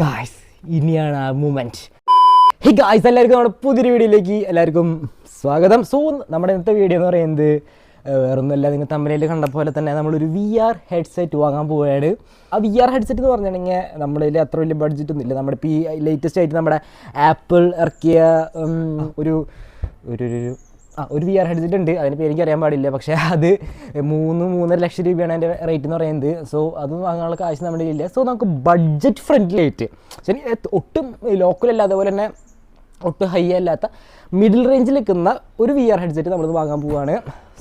Guys ഇനിയാണ് ആ moment he guys എല്ലാവർക്കും നമ്മുടെ പുതിയൊരു വീഡിയോയിലേക്ക് എല്ലാവർക്കും സ്വാഗതം. സോ നമ്മുടെ ഇന്നത്തെ വീഡിയോ എന്ന് പറയുന്നത് വേറൊന്നുമല്ല നിങ്ങൾ തമ്മിലേൽ കണ്ട പോലെ തന്നെ നമ്മളൊരു വി ആർ ഹെഡ്സെറ്റ് വാങ്ങാൻ പോവുകയാണ്. ആ വി ആർ ഹെഡ്സെറ്റ് എന്ന് പറഞ്ഞിട്ടുണ്ടെങ്കിൽ നമ്മുടെ കയ്യിൽ അത്ര വലിയ ബഡ്ജറ്റ് ഒന്നുമില്ല നമ്മുടെ ഇപ്പോൾ ഈ ലേറ്റസ്റ്റ് ആയിട്ട് നമ്മുടെ ആപ്പിൾ ഇറക്കിയ ഒരു ഒരു ആ ഒരു വി ആർ ഹെഡ്സെറ്റ് ഉണ്ട്. അതിന് പേര് എനിക്ക് അറിയാൻ പാടില്ല. പക്ഷേ അത് മൂന്ന് മൂന്നര ലക്ഷം രൂപയാണ് അതിന്റെ റേറ്റ് എന്ന് പറയുന്നത്. സോ അത് വാങ്ങാനുള്ള കാശ് നമ്മുടെ ഇല്ല സോ നമുക്ക് ബഡ്ജറ്റ് ഫ്രണ്ട്ലി ആയിട്ട്. ഒട്ടും ലോക്കൽ അല്ല അതുപോലെ തന്നെ ഒട്ടും ഹൈ അല്ലാത്ത മിഡിൽ റേഞ്ചിൽ നിൽക്കുന്ന ഒരു വി ആർ ഹെഡ്സെറ്റ് നമ്മൾ വാങ്ങാൻ പോവുകയാണ്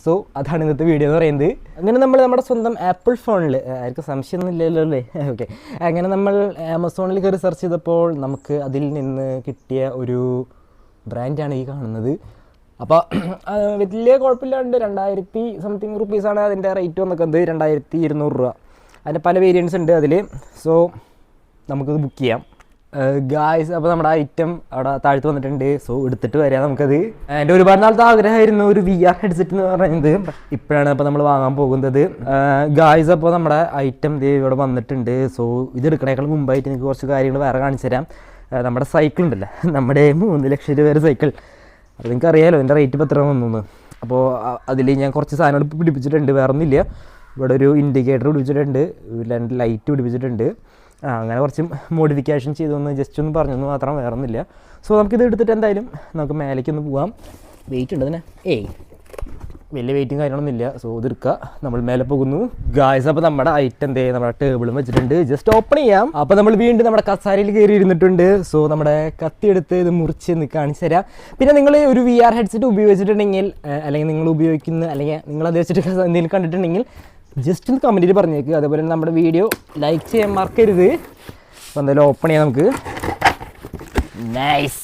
സോ അതാണ് ഇന്നത്തെ വീഡിയോ എന്ന് പറയുന്നത്. അങ്ങനെ നമ്മൾ നമ്മുടെ സ്വന്തം ആപ്പിൾ ഫോണിൽ ആർക്കും സംശയമൊന്നും ഇല്ലല്ലോ അല്ലേ? ഓക്കെ അങ്ങനെ നമ്മൾ ആമസോണിൽ കയറി സെർച്ച് ചെയ്തപ്പോൾ നമുക്ക് അതിൽ നിന്ന് കിട്ടിയ ഒരു ബ്രാൻഡാണ് ഈ കാണുന്നത്. അപ്പോൾ വലിയ കുഴപ്പമില്ലാണ്ട് രണ്ടായിരത്തി സംതിങ് റുപ്പീസാണ് അതിന്റെ റേറ്റ് വന്നിക്കുന്നത് രണ്ടായിരത്തി ഇരുന്നൂറ് രൂപ. അതിന്റെ പല വേരിയൻസ് ഉണ്ട് അതിൽ സോ നമുക്കത് ബുക്ക് ചെയ്യാം. ഗായ്സ് അപ്പോൾ നമ്മുടെ ഐറ്റം അവിടെ താഴ്ത്ത് വന്നിട്ടുണ്ട്. സോ എടുത്തിട്ട് വരാം നമുക്കത്. എന്റെ ഒരുപാട് നാളത്തെ ആഗ്രഹമായിരുന്നു ഒരു വി ആർ ഹെഡ്സെറ്റ് എന്ന് പറയുന്നത്. ഇപ്പോഴാണ് അപ്പോൾ നമ്മൾ വാങ്ങാൻ പോകുന്നത്. ഗായ്സ് അപ്പോൾ നമ്മുടെ ഐറ്റം ദേ ഇവിടെ വന്നിട്ടുണ്ട്. സോ ഇത് എടുക്കണേക്കാൾ മുമ്പായിട്ട് എനിക്ക് കുറച്ച് കാര്യങ്ങൾ വേറെ കാണിച്ചു തരാം. നമ്മുടെ സൈക്കിൾ ഉണ്ടല്ലോ? നമ്മുടെ മൂന്ന് ലക്ഷം രൂപ വരെ സൈക്കിൾ അത് നിങ്ങൾക്ക് അറിയാമല്ലോ എന്റെ റേറ്റ് ഇപ്പോൾ എത്ര വന്നു അപ്പോൾ അതിൽ ഞാൻ കുറച്ച് സാധനങ്ങൾ പിടിപ്പിച്ചിട്ടുണ്ട് വേറെ ഒന്നുമില്ല ഇവിടെ ഒരു ഇൻഡിക്കേറ്റർ പിടിപ്പിച്ചിട്ടുണ്ട് രണ്ട് ലൈറ്റ് പിടിപ്പിച്ചിട്ടുണ്ട്. ആ അങ്ങനെ കുറച്ച് മോഡിഫിക്കേഷൻ ചെയ്തൊന്ന് ജസ്റ്റ് ഒന്ന് പറഞ്ഞൊന്ന് മാത്രം വേറെ ഒന്നുമില്ല സോ നമുക്കിത് എടുത്തിട്ട് എന്തായാലും നമുക്ക് മേലേക്കൊന്ന് പോകാം വെയിറ്റ് ഉണ്ട് അതിനെ? ഏയ്. വലിയ വെയിറ്റും കാര്യങ്ങളൊന്നും ഇല്ല. സോ ഇത് നമ്മൾ മേലെ പോകുന്നു. ഗായ്സ് അപ്പോൾ നമ്മുടെ ഐറ്റം എന്തേ നമ്മുടെ ടേബിളും വെച്ചിട്ടുണ്ട്. ജസ്റ്റ് ഓപ്പൺ ചെയ്യാം. അപ്പോൾ നമ്മൾ വീണ്ടും നമ്മുടെ കസാരയിൽ കയറി ഇരുന്നിട്ടുണ്ട്. സോ നമ്മുടെ കത്തി എടുത്ത് ഇത് മുറിച്ച് കാണിച്ചു തരാം. പിന്നെ നിങ്ങൾ ഒരു വി ആർ ഹെഡ്സെറ്റ് ഉപയോഗിച്ചിട്ടുണ്ടെങ്കിൽ അല്ലെങ്കിൽ നിങ്ങൾ ഉപയോഗിക്കുന്ന അല്ലെങ്കിൽ നിങ്ങൾ അത് വെച്ചിട്ട് എന്തെങ്കിലും കണ്ടിട്ടുണ്ടെങ്കിൽ ജസ്റ്റ് ഒന്ന് കമന്റിൽ പറഞ്ഞേക്ക്. അതേപോലെ നമ്മുടെ വീഡിയോ ലൈക്ക് ചെയ്യാൻ മറക്കരുത്. അപ്പോൾ എന്തായാലും ഓപ്പൺ ചെയ്യാം നമുക്ക്. നൈസ്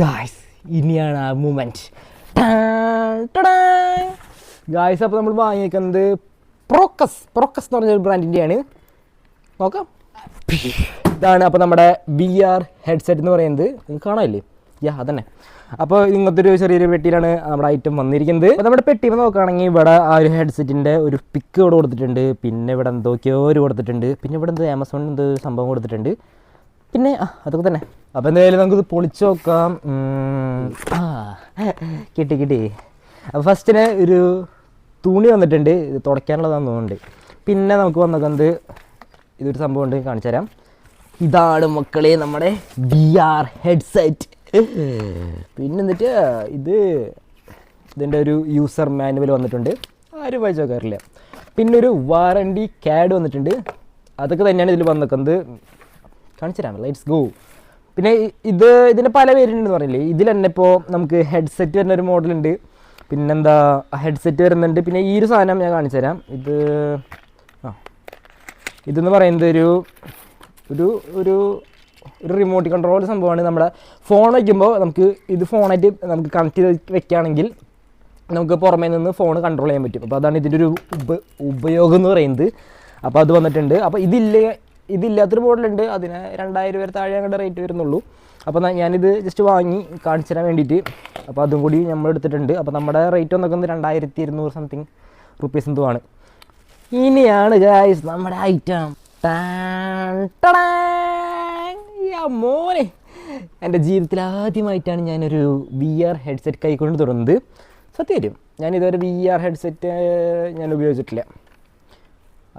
ഗായ്സ് ഇനിയാണ് ആ മൂമെന്റ് ഗായ്സ് അപ്പോൾ നമ്മൾ വാങ്ങിയേക്കുന്നത് പ്രോക്കസ് പ്രോക്കസ് എന്ന് പറഞ്ഞ ഒരു ബ്രാൻഡിന്റെയാണ് നോക്കാം. ഇതാണ് അപ്പോൾ നമ്മുടെ ബി ആർ ഹെഡ്സെറ്റ് എന്ന് പറയുന്നത്. നിങ്ങൾക്ക് കാണാമല്ലേ യാ അതന്നെ. അപ്പോൾ ഇങ്ങനത്തെ ഒരു ചെറിയൊരു പെട്ടിയിലാണ് നമ്മുടെ ഐറ്റം വന്നിരിക്കുന്നത്. അപ്പോൾ നമ്മുടെ പെട്ടി നോക്കുകയാണെങ്കിൽ ഇവിടെ ആ ഒരു ഹെഡ്സെറ്റിന്റെ ഒരു പിക്ക് ഇവിടെ കൊടുത്തിട്ടുണ്ട്. പിന്നെ ഇവിടെ എന്തൊക്കെയോ ഒരു കൊടുത്തിട്ടുണ്ട്. പിന്നെ ഇവിടെ എന്ത് ആമസോൺ എന്ത് സംഭവം കൊടുത്തിട്ടുണ്ട്. പിന്നെ ആ അതൊക്കെ തന്നെ. അപ്പോൾ എന്തായാലും നമുക്കിത് പൊളിച്ചു നോക്കാം. കിട്ടി കിട്ടി. അപ്പോൾ ഫസ്റ്റിന് ഒരു തുണി വന്നിട്ടുണ്ട് ഇത് തുടയ്ക്കാനുള്ളതാണെന്ന് തോന്നുന്നുണ്ട്. പിന്നെ നമുക്ക് വന്നത് ഇതൊരു സംഭവം ഉണ്ട് കാണിച്ചു തരാം. ഇതാണ് മക്കളെ നമ്മുടെ ബി ആർ ഹെഡ്സെറ്റ് പിന്നെ എന്നിട്ട് ഇത് ഇതിന്റെ ഒരു യൂസർ മാനുവൽ വന്നിട്ടുണ്ട്. ആരും വായിച്ചു നോക്കാറില്ല. പിന്നെ ഒരു വാറണ്ടി കാഡ് വന്നിട്ടുണ്ട്. അതൊക്കെ തന്നെയാണ് ഇതിൽ വന്നിരിക്കുന്നത് കാണിച്ചു തരാം. ലൈറ്റ്സ് ഗോ പിന്നെ ഇത് ഇതിന്റെ പല വേരിയന്റ് പറഞ്ഞില്ലേ? ഇതിൽ തന്നെ ഇപ്പോൾ നമുക്ക് ഹെഡ്സെറ്റ് വരുന്ന ഒരു മോഡലുണ്ട് പിന്നെന്താ ഹെഡ്സെറ്റ് വരുന്നുണ്ട്. പിന്നെ ഈ ഒരു സാധനം ഞാൻ കാണിച്ചു തരാം. ഇത് ആ. ഇതെന്ന് പറയുന്നത് ഒരു ഒരു ഒരു ഒരു റിമോട്ട് കൺട്രോൾ സംഭവമാണ്. നമ്മുടെ ഫോൺ വയ്ക്കുമ്പോൾ നമുക്ക് ഇത് ഫോണായിട്ട് നമുക്ക് കണക്ട് ചെയ്ത് വെക്കുകയാണെങ്കിൽ നമുക്ക് പുറമേ നിന്ന് ഫോൺ കൺട്രോൾ ചെയ്യാൻ പറ്റും. അപ്പോൾ അതാണ് ഇതിന്റെ ഒരു ഉപ ഉപയോഗം എന്ന് പറയുന്നത്. അപ്പോൾ അത് വന്നിട്ടുണ്ട്. അപ്പോൾ ഇതില്ല ഇതില്ലാത്തൊരു മോഡലുണ്ട് അതിന് രണ്ടായിരം വരെ താഴെ അങ്ങോട്ട് റേറ്റ് വരുന്നുള്ളൂ. അപ്പോൾ ഞാനിത് ജസ്റ്റ് വാങ്ങി കാണിച്ചു തരാൻ വേണ്ടിയിട്ട്. അപ്പോൾ അതും കൂടി നമ്മൾ എടുത്തിട്ടുണ്ട്. അപ്പോൾ നമ്മുടെ റേറ്റ് ഒന്നൊക്കെ രണ്ടായിരത്തി ഇരുന്നൂറ് സംതിങ് റുപ്പീസ് എന്തോ ആണ്. ഇനിയാണ് ഗായ്സ് നമ്മുടെ ഐറ്റം മോനെ. എന്റെ ജീവിതത്തിൽ ആദ്യമായിട്ടാണ് ഞാനൊരു വി ആർ ഹെഡ്സെറ്റ് കൈക്കൊണ്ട് തുടങ്ങുന്നത്. സത്യം ഞാൻ ഇതുവരെ വി ആർ ഹെഡ്സെറ്റ് ഞാൻ ഉപയോഗിച്ചിട്ടില്ല.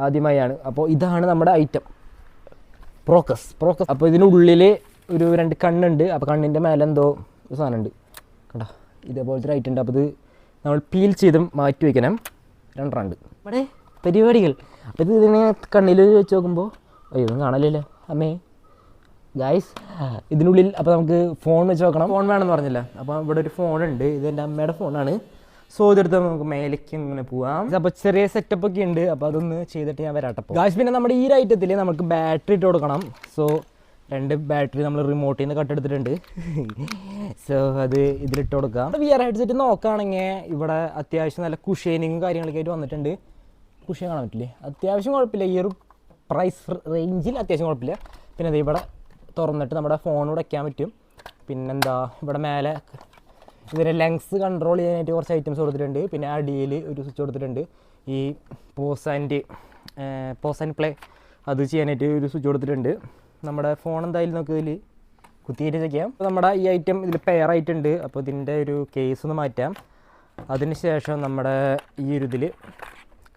ആദ്യമായാണ്. അപ്പോൾ ഇതാണ് നമ്മുടെ ഐറ്റം പ്രോക്കസ് പ്രോക്കസ് അപ്പോൾ ഇതിനുള്ളിൽ ഒരു രണ്ട് കണ്ണുണ്ട്. അപ്പോൾ കണ്ണിന്റെ മേലെ എന്തോ സാധനമുണ്ട്. കണ്ടോ ഇതേപോലത്തെ ഐറ്റം ഉണ്ട്. അപ്പോൾ ഇത് നമ്മൾ പീൽ ചെയ്തും മാറ്റി വയ്ക്കണം രണ്ടെണ്ണമുണ്ട്. ഇവിടെ പരിപാടികൾ. അപ്പോൾ ഇത് ഇതിനെ കണ്ണിൽ വെച്ച് നോക്കുമ്പോൾ അയ്യോ ഒന്നും കാണലില്ല അമ്മേ ഗായ്സ് ഇതിനുള്ളിൽ അപ്പോൾ നമുക്ക് ഫോൺ വെച്ച് നോക്കണം. ഫോൺ വേണമെന്ന് പറഞ്ഞില്ല? അപ്പോൾ ഇവിടെ ഒരു ഫോണുണ്ട് ഇത് എന്റെ അമ്മയുടെ ഫോണാണ് സോ ഇതെടുത്ത് നമുക്ക് മേലേക്ക് ഇങ്ങനെ പോവാം. അപ്പോൾ ചെറിയ സെറ്റപ്പ് ഒക്കെ ഉണ്ട്. അപ്പോൾ അതൊന്ന് ചെയ്തിട്ട് ഞാൻ വരാട്ടപ്പോൾ ഗായ്സ് പിന്നെ നമ്മുടെ ഈ ഒരു ഐറ്റത്തിൽ നമുക്ക് ബാറ്ററി ഇട്ട് കൊടുക്കണം. സോ രണ്ട് ബാറ്ററി നമ്മൾ റിമോട്ടിൽ നിന്ന് കട്ടെടുത്തിട്ടുണ്ട് സോ അത് ഇതിലിട്ട് കൊടുക്കാം. വി ആർ ഹെഡ്സെറ്റ് നോക്കുകയാണെങ്കിൽ ഇവിടെ അത്യാവശ്യം നല്ല കുഷേനിങ്ങും കാര്യങ്ങളൊക്കെ ആയിട്ട് വന്നിട്ടുണ്ട്. കുഷേൻ കാണാൻ പറ്റില്ലേ? അത്യാവശ്യം കുഴപ്പമില്ല. ഈ ഒരു പ്രൈസ് റേഞ്ചിൽ അത്യാവശ്യം കുഴപ്പമില്ല. പിന്നെ ദേ ഇവിടെ തുറന്നിട്ട് നമ്മുടെ ഫോൺ വയ്ക്കാൻ പറ്റും. പിന്നെന്താ ഇവിടെ മേലെ ഇതിന്റെ ലെങ്സ് കൺട്രോൾ ചെയ്യാനായിട്ട് കുറച്ച് ഐറ്റംസ് കൊടുത്തിട്ടുണ്ട്. പിന്നെ അടിയിൽ ഒരു സ്വിച്ച് കൊടുത്തിട്ടുണ്ട്. ഈ pause and pause and play അത് ചെയ്യാനായിട്ട് ഒരു സ്വിച്ച് കൊടുത്തിട്ടുണ്ട്. നമ്മുടെ ഫോൺ എന്തായാലും നമുക്ക് ഇതിൽ കുത്തിയിട്ട് ചെയ്യാം അപ്പോൾ നമ്മുടെ ഈ ഐറ്റം ഇതിൽ പെയർ ആയിട്ടുണ്ട്. അപ്പോൾ ഇതിന്റെ ഒരു കേസ് ഒന്ന് മാറ്റാം. അതിന് ശേഷം നമ്മുടെ ഈ ഒരു ഇതിൽ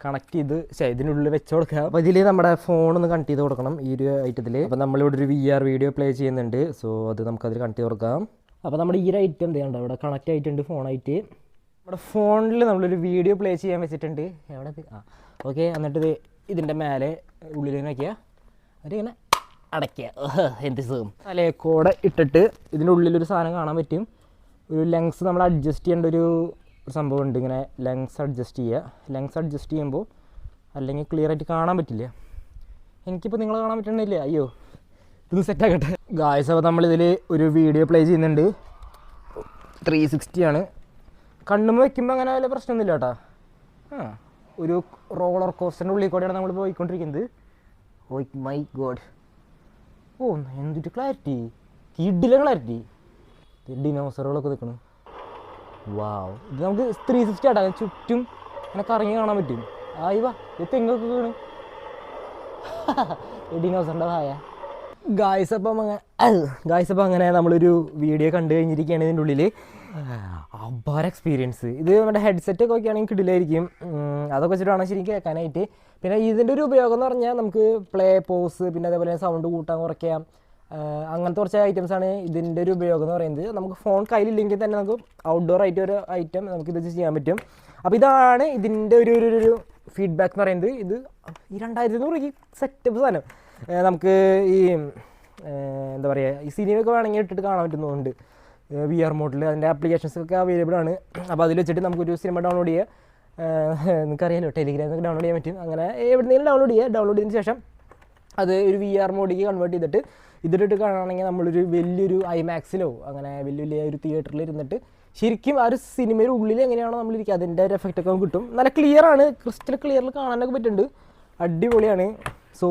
കണക്ട് ചെയ്ത് ഇതിനുള്ളിൽ വെച്ച് കൊടുക്കുക അപ്പോൾ ഇതിൽ നമ്മുടെ ഫോൺ ഒന്ന് കണക്ട് ചെയ്ത് കൊടുക്കണം ഈ ഒരു ഐറ്റത്തിൽ അപ്പോൾ നമ്മളിവിടെ ഒരു വി ആർ വീഡിയോ പ്ലേ ചെയ്യുന്നുണ്ട്. സോ അത് നമുക്കതിൽ കണക്ട് ചെയ്ത് കൊടുക്കാം. അപ്പോൾ നമ്മുടെ ഈ ഒരു ഐറ്റം എന്ത് ചെയ്യണ്ട ഇവിടെ കണക്ട് ആയിട്ടുണ്ട് ഫോണായിട്ട് നമ്മുടെ ഫോണിൽ നമ്മളൊരു വീഡിയോ പ്ലേ ചെയ്യാൻ വെച്ചിട്ടുണ്ട്. എവിടെ? ആ ഓക്കെ എന്നിട്ട് ഇത് ഇതിന്റെ മേലെ ഉള്ളിലേക്ക് വയ്ക്കുക അതിങ്ങനെ അടയ്ക്കുക. എന്ത് ഇട്ടിട്ട് ഇതിന്റെ ഉള്ളിലൊരു സാധനം കാണാൻ പറ്റും. ഒരു ലങ്സ് നമ്മൾ അഡ്ജസ്റ്റ് ചെയ്യേണ്ട ഒരു സംഭവം ഉണ്ട്. ഇങ്ങനെ ലങ്സ് അഡ്ജസ്റ്റ് ചെയ്യുക. ലങ്സ് അഡ്ജസ്റ്റ് ചെയ്യുമ്പോൾ അല്ലെങ്കിൽ ക്ലിയർ ആയിട്ട് കാണാൻ പറ്റില്ല. എനിക്കിപ്പോൾ നിങ്ങൾ കാണാൻ പറ്റണില്ല. അയ്യോ ഇതൊന്ന് സെറ്റ് ആക്കട്ടെ. ഗായ്സ് അപ്പോൾ നമ്മളിതിൽ ഒരു വീഡിയോ പ്ലേ ചെയ്യുന്നുണ്ട്. ത്രീ സിക്സ്റ്റി ആണ്. കണ്ണുമ്പ് വെക്കുമ്പോൾ അങ്ങനെ വല്ല പ്രശ്നമൊന്നുമില്ല കേട്ടോ ആ ഒരു റോളർ കോസ്റ്ററിന്റെ ഉള്ളിൽ കൂടെയാണ് നമ്മൾ പോയിക്കൊണ്ടിരിക്കുന്നത്. ഓ മൈ ഗോഡ് ഓ എന്തൊരു ക്ലാരിറ്റി കിഡിലെ ക്ലാരിറ്റി ഡിനോസറുകളൊക്കെ നിൽക്കണം വാവ് ഇത് നമുക്ക് ത്രീ സിക്സ്റ്റി ആട്ടാ. ചുറ്റും അങ്ങനെ കറങ്ങി കാണാൻ പറ്റും. ആയി വാ. ഇത് തെങ്ങൊക്കെ വീണ്. ഡിനോസറിന്റെ വായ ഗായ്സപ്പം അങ്ങനെ ഗായ്സപ്പം അങ്ങനെ നമ്മളൊരു വീഡിയോ കണ്ടു കഴിഞ്ഞിരിക്കുകയാണ് ഇതിന്റെ ഉള്ളിൽ അബ്ബാർ എക്സ്പീരിയൻസ് ഇത് നമ്മുടെ ഹെഡ്സെറ്റ് ഒക്കെ ആണെങ്കിൽ കിടിലായിരിക്കും. അതൊക്കെ വെച്ചിട്ടാണ് ശരിക്കും കേൾക്കാനായിട്ട്. പിന്നെ ഇതിന്റെ ഒരു ഉപയോഗം എന്ന് പറഞ്ഞാൽ നമുക്ക് പ്ലേ പോസ് പിന്നെ അതേപോലെ സൗണ്ട് കൂട്ടാൻ കുറയ്ക്കാം. അങ്ങനത്തെ കുറച്ച് ഐറ്റംസ് ആണ് ഇതിന്റെ ഒരു ഉപയോഗം എന്ന് പറയുന്നത്. നമുക്ക് ഫോൺ കയ്യിലില്ലെങ്കിൽ തന്നെ നമുക്ക് ഔട്ട്ഡോർ ആയിട്ട് ഒരു ഐറ്റം നമുക്ക് ഇത് ചെയ്യാൻ പറ്റും. അപ്പോൾ ഇതാണ് ഇതിന്റെ ഒരു ഒരു ഒരു ഫീഡ്ബാക്ക് എന്ന് പറയുന്നത്. ഇത് ഈ രണ്ടായിരത്തി നൂറ് സെറ്റപ്പ് സാധനം. നമുക്ക് ഈ എന്താ പറയുക ഈ സിനിമയൊക്കെ വേണമെങ്കിൽ ഇട്ടിട്ട് കാണാൻ പറ്റുന്നതുകൊണ്ട് വി ആർ മോഡിൽ അതിന്റെ ആപ്ലിക്കേഷൻസ് ഒക്കെ അവൈലബിൾ ആണ്. അപ്പോൾ അതിൽ വെച്ചിട്ട് നമുക്കൊരു സിനിമ ഡൗൺലോഡ് ചെയ്യുക നിങ്ങൾക്കറിയാലോ ടെലിഗ്രാമിൽ ഡൗൺലോഡ് ചെയ്യാൻ പറ്റും. അങ്ങനെ എവിടെയെങ്കിലും ഡൗൺലോഡ് ചെയ്യുക ഡൗൺലോഡ് ചെയ്തതിന് ശേഷം അത് ഒരു വി ആർ മോഡിലേക്ക് കൺവേർട്ട് ചെയ്തിട്ട് ഇതിലിട്ട് കാണുകയാണെങ്കിൽ നമ്മളൊരു വലിയൊരു ഐമാക്സിലോ അങ്ങനെ വലിയ വലിയ ഒരു തിയേറ്ററിൽ ഇരുന്നിട്ട് ശരിക്കും ആ ഒരു സിനിമയുടെ ഉള്ളിൽ എങ്ങനെയാണോ നമ്മളിരിക്കുക അതിന്റെ ഒരു എഫക്റ്റ് ഒക്കെ കിട്ടും. നല്ല ക്ലിയർ ആണ്. ക്രിസ്റ്റൽ ക്ലിയറിൽ കാണാനൊക്കെ പറ്റുന്നുണ്ട്. അടിപൊളിയാണ്. സോ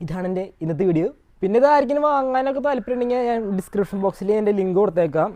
ഇതാണ് എന്റെ ഇന്നത്തെ വീഡിയോ പിന്നെ ഇത് ആർക്കെങ്കിലും വാങ്ങാനൊക്കെ താല്പര്യം ഉണ്ടെങ്കിൽ ഞാൻ ഡിസ്ക്രിപ്ഷൻ ബോക്സിൽ എന്റെ ലിങ്ക് കൊടുത്തേക്കാം.